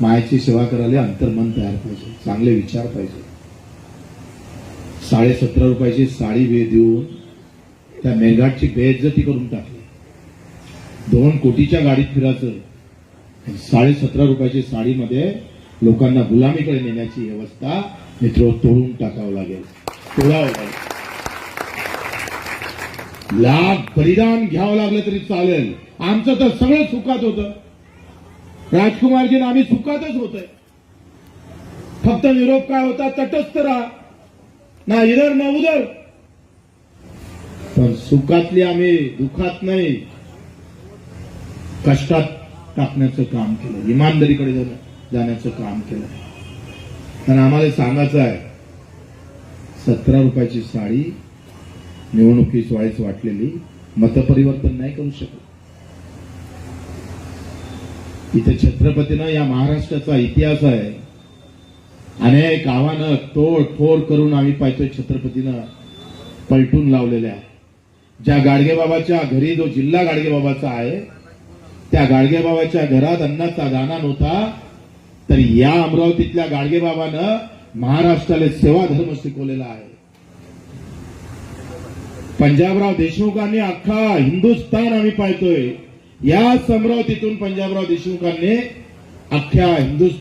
मायाची सेवा करायला अंतर्मन तयार पाहिजे चांगले विचार पाहिजे. साडे सतरा रुपयाची साडी वे देऊन त्या मेळघाटची बेइज्जती करून टाकली दोन कोटीच्या गाडीत फिरायचं साडे सतरा रुपयाची साडीमध्ये लोकांना गुलामीकडे नेण्याची व्यवस्था मित्र तोडून टाकावं लागेल. तोडावं लागेल. लाभ बलिदान घ्यावं लागलं तरी चालेल. आमचं तर सगळं सुखात होतं. राजकुमारजी आम्ही सुखातच होतोय. फक्त युरोप काय होता तटस्थ राहा. ना इधर ना उदर पण सुखातली आम्ही दुखात नाही. कष्टात टाकण्याचं काम केलं. इमानदारीकडे जाण्याचं काम केलं. तर आम्हाला सांगायचं आहे सतरा रुपयाची साडी निवडणुकीस वाळीच वाटलेली मतपरिवर्तन नाही करू शकत. इथे छत्रपतीनं या महाराष्ट्राचा इतिहास आहे. अनेक आव्हानं तोड फोड करून आम्ही पाहतोय छत्रपतीनं पलटून लावलेल्या. ज्या गाडगेबाबाच्या घरी जो जिल्हा गाडगेबाबाचा आहे त्या गाडगेबाबाच्या घरात अन्नाचा दाना नव्हता तर या अमरावतीतल्या गाडगेबाबानं महाराष्ट्राला सेवा धर्म शिकवलेला आहे. पंजाबराव देशमुखांनी अख्खा हिंदुस्थान आम्ही पाहतोय. याच अमरावतीतून पंजाबराव देशमुखांनी अख्ख्या हिंदुस्थान